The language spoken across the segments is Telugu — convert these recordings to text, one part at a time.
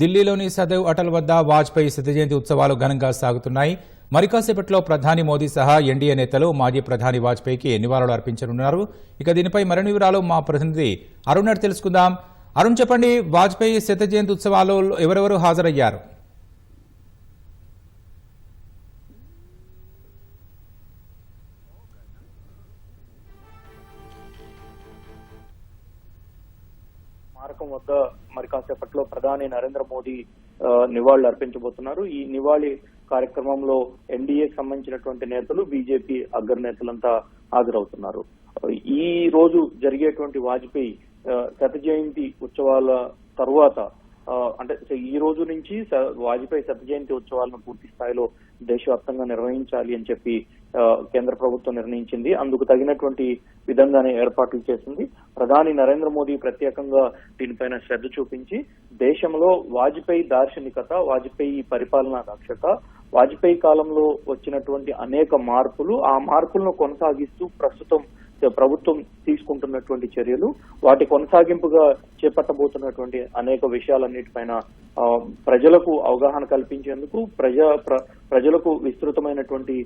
ఢిల్లీలోని సదైవ్ అటల్ వద్ద వాజ్పేయి శత జయంతి ఉత్సవాలు ఘనంగా సాగుతున్నాయి. మరికాసేపట్లో ప్రధాని మోదీ సహా ఎన్డీఏ నేతలు మాజీ ప్రధాని వాజ్పేయికి నివాళులు అర్పించనున్నారు. ఇక దీనిపై మరిన్ని వివరాలు మా ప్రతినిధి అరుణ్ తెలుసుకుందాం. అరుణ్ చెప్పండి వాజ్పేయి శత జయంతి ఉత్సవాలు ఎవరెవరు హాజరయ్యారు? స్మారకం వద్ద మరి కాసేపట్లో ప్రధాని నరేంద్ర మోదీ నివాళులు అర్పించబోతున్నారు. ఈ నివాళి కార్యక్రమంలో ఎన్డీఏకి సంబంధించినటువంటి నేతలు బీజేపీ అగ్రనేతలంతా హాజరవుతున్నారు. ఈ రోజు జరిగేటువంటి వాజ్పేయి శత జయంతి ఉత్సవాల తరువాత అంటే ఈ రోజు నుంచి స- వాజ్పేయి శత జయంతి ఉత్సవాలను పూర్తి స్థాయిలో దేశవ్యాప్తంగా నిర్వహించాలి అని చెప్పి కేంద్ర ప్రభుత్వం నిర్ణయించింది. అందుకు తగినటువంటి విధంగానే ఏర్పాట్లు చేసింది. ప్రధాని నరేంద్ర మోదీ ప్రత్యేకంగా దీనిపైన శ్రద్ధ చూపించి దేశంలో వాజ్పేయి దార్శనికత వాజ్పేయి పరిపాలనా దక్షత వాజ్పేయి కాలంలో వచ్చినటువంటి అనేక మార్పులు ఆ మార్పులను కొనసాగిస్తూ ప్రస్తుతం ప్రభుత్వం తీసుకుంటున్నటువంటి చర్యలు వాటి కొనసాగింపుగా చేపట్టబోతున్నటువంటి అనేక విషయాలన్నిటిపైన ప్రజలకు అవగాహన కల్పించేందుకు ప్రజా ప్ర- ప్రజలకు విస్తృతమైనటువంటి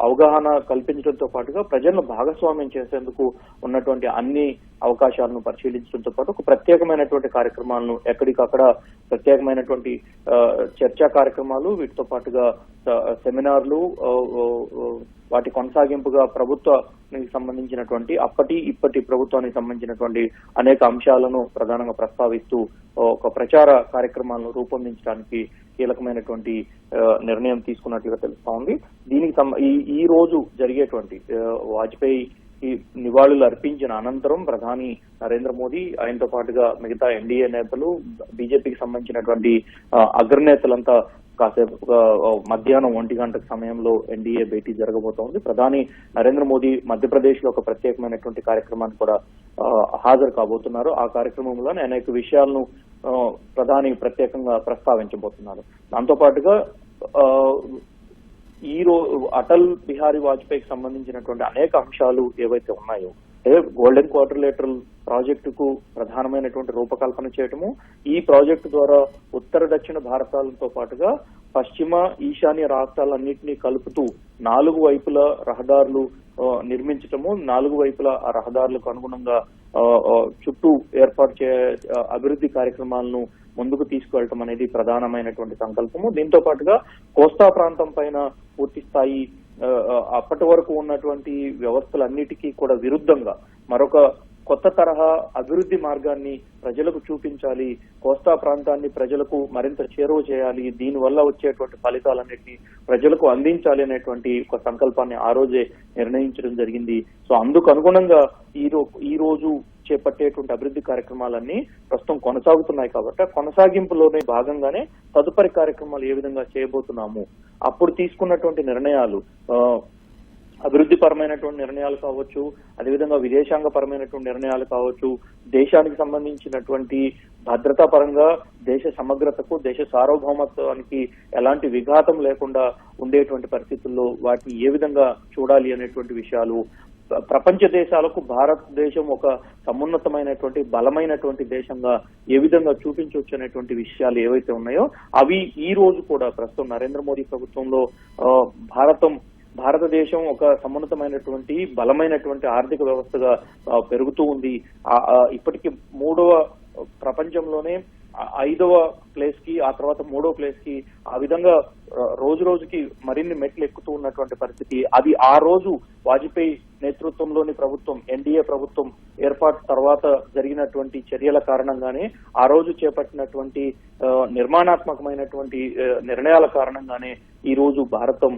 అవగాహన కల్పించడంతో పాటుగా ప్రజలను భాగస్వామ్యం చేసేందుకు ఉన్నటువంటి అన్ని అవకాశాలను పరిశీలించడంతో పాటు ఒక ప్రత్యేకమైనటువంటి కార్యక్రమాలను ఎక్కడికక్కడ ప్రత్యేకమైనటువంటి చర్చా కార్యక్రమాలు వీటితో పాటుగా సెమినార్లు వాటి కొనసాగింపుగా ప్రభుత్వానికి సంబంధించినటువంటి అప్పటి ఇప్పటి ప్రభుత్వానికి సంబంధించినటువంటి అనేక అంశాలను ప్రధానంగా ప్రస్తావిస్తూ ఒక ప్రచార కార్యక్రమాలను రూపొందించడానికి కీలకమైనటువంటి నిర్ణయం తీసుకున్నట్లుగా తెలుస్తా ఉంది. దీనికి సం- ఈ ఈ రోజు జరిగేటువంటి వాజ్పేయి ఈ నివాళులు అర్పించిన అనంతరం ప్రధాని నరేంద్ర మోదీ ఆయనతో పాటుగా మిగతా ఎన్డీఏ నేతలు బీజేపీకి సంబంధించినటువంటి అగ్రనేతలంతా కాసేపు మధ్యాహ్నం ఒంటి గంట సమయంలో ఎన్డీఏ భేటీ జరగబోతోంది. ప్రధాని నరేంద్ర మోదీ మధ్యప్రదేశ్లో ఒక ప్రత్యేకమైనటువంటి కార్యక్రమాన్ని కూడా హాజరు కాబోతున్నారు. ఆ కార్యక్రమంలో అనేక విషయాలను ప్రధాని ప్రత్యేకంగా ప్రస్తావించబోతున్నారు. దాంతో పాటుగా ఈ రోజు అటల్ బిహారీ వాజ్పేయికి సంబంధించినటువంటి అనేక అంశాలు ఏవైతే ఉన్నాయో అంటే గోల్డెన్ క్వార్టర్లేటరల్ ప్రాజెక్టుకు ప్రధానమైనటువంటి రూపకల్పన చేయటము ఈ ప్రాజెక్టు ద్వారా ఉత్తర దక్షిణ భారతాలతో పాటుగా పశ్చిమ ఈశాన్య రాష్ట్రాలన్నింటినీ కలుపుతూ నాలుగు వైపుల రహదారులు నిర్మించటము నాలుగు వైపుల ఆ రహదారులకు అనుగుణంగా చుట్టూ ఏర్పాటు చే అభివృద్ధి కార్యక్రమాలను ముందుకు తీసుకువెళ్ళటం అనేది ప్రధానమైనటువంటి సంకల్పము. దీంతో పాటుగా కోస్తా ప్రాంతం పైన పూర్తి స్థాయి అప్పటి వరకు ఉన్నటువంటి వ్యవస్థలన్నిటికీ కూడా విరుద్ధంగా మరొక కొత్త తరహా అభివృద్ధి మార్గాన్ని ప్రజలకు చూపించాలి కోస్తా ప్రాంతాన్ని ప్రజలకు మరింత చేరువ చేయాలి దీనివల్ల వచ్చేటువంటి ఫలితాలన్నింటినీ ప్రజలకు అందించాలి అనేటువంటి ఒక సంకల్పాన్ని ఆ రోజే నిర్ణయించడం జరిగింది. సో అందుకు అనుగుణంగా ఈ ఈ రోజు చేపట్టేటువంటి అభివృద్ధి కార్యక్రమాలన్నీ ప్రస్తుతం కొనసాగుతున్నాయి కాబట్టి కొనసాగింపులోనే భాగంగానే తదుపరి కార్యక్రమాలు ఏ విధంగా చేయబోతున్నాము? అప్పుడు తీసుకున్నటువంటి నిర్ణయాలు అభివృద్ధి పరమైనటువంటి నిర్ణయాలు కావచ్చు అదేవిధంగా విదేశాంగ పరమైనటువంటి నిర్ణయాలు కావచ్చు దేశానికి సంబంధించినటువంటి భద్రతా పరంగా దేశ సమగ్రతకు దేశ సార్వభౌమత్వానికి ఎలాంటి విఘాతం లేకుండా ఉండేటువంటి పరిస్థితుల్లో వాటిని ఏ విధంగా చూడాలి అనేటువంటి విషయాలు ప్రపంచ దేశాలకు భారతదేశం ఒక సమున్నతమైనటువంటి బలమైనటువంటి దేశంగా ఏ విధంగా చూపించవచ్చు అనేటువంటి విషయాలు ఏవైతే ఉన్నాయో అవి ఈ రోజు కూడా ప్రస్తుతం నరేంద్ర మోదీ ప్రభుత్వంలో భారతం భారతదేశం ఒక సమున్నతమైనటువంటి బలమైనటువంటి ఆర్థిక వ్యవస్థగా పెరుగుతూ ఉంది. ఇప్పటికి మూడవ ప్రపంచంలోనే ఐదవ ప్లేస్కి ఆ తర్వాత మూడో ప్లేస్కి ఆ విధంగా రోజు రోజుకి మరిన్ని మెట్లు ఎక్కుతూ ఉన్నటువంటి పరిస్థితి. అది ఆ రోజు వాజ్పేయి నేతృత్వంలోని ప్రభుత్వం ఎన్డీఏ ప్రభుత్వం ఏర్పాటు తర్వాత జరిగినటువంటి చర్యల కారణంగానే ఆ రోజు చేపట్టినటువంటి నిర్మాణాత్మకమైనటువంటి నిర్ణయాల కారణంగానే ఈ రోజు భారతం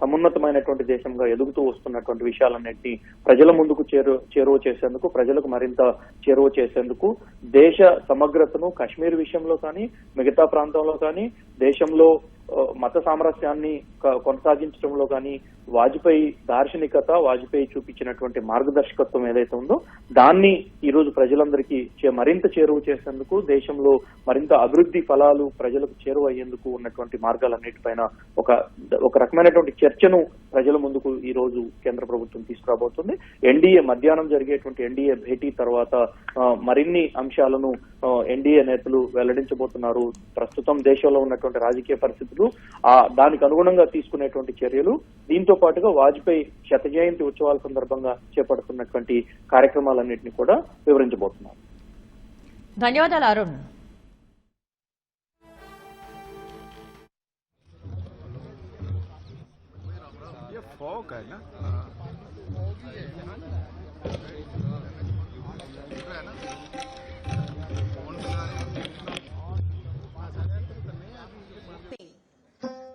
సమున్నతమైనటువంటి దేశంగా ఎదుగుతూ వస్తున్నటువంటి విషయాలన్నింటినీ ప్రజల ముందుకు చేరు చేరువ చేసేందుకు ప్రజలకు మరింత చేరువ చేసేందుకు దేశ సమగ్రతను కశ్మీర్ విషయంలో కానీ కానీ మిగతా ప్రాంతంలో కానీ దేశంలో మత సామరస్యాన్ని కొనసాగించడంలో కానీ వాజ్పేయి దార్శనికత వాజ్పేయి చూపించినటువంటి మార్గదర్శకత్వం ఏదైతే ఉందో దాన్ని ఈరోజు ప్రజలందరికీ చే- మరింత చేరువ చేసేందుకు దేశంలో మరింత అభివృద్ధి ఫలాలు ప్రజలకు చేరువ అయ్యేందుకు ఉన్నటువంటి మార్గాలన్నిటిపైన ఒక ఒక రకమైనటువంటి చర్చను ప్రజల ముందుకు ఈ రోజు కేంద్ర ప్రభుత్వం తీసుకురాబోతుంది. ఎన్డీఏ మధ్యాహ్నం జరిగేటువంటి ఎన్డీఏ భేటీ తర్వాత మరిన్ని అంశాలను ఎన్డీఏ నేతలు వెల్లడించబోతున్నారు. ప్రస్తుతం దేశంలో ఉన్నటువంటి రాజకీయ పరిస్థితులు ఆ దానికి అనుగుణంగా తీసుకునేటువంటి చర్యలు దీంతో పాటుగా వాజ్పేయి శత జయంతి ఉత్సవాల సందర్భంగా చేపడుతున్నటువంటి కార్యక్రమాలన్నింటినీ కూడా వివరించబోతున్నారు ధన్యవాదాలు అరుణ్. फॉग है ना?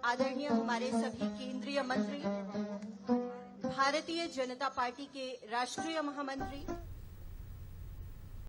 आदरणीय हमारे सभी केंद्रीय मंत्री भारतीय जनता पार्टी के राष्ट्रीय महामंत्री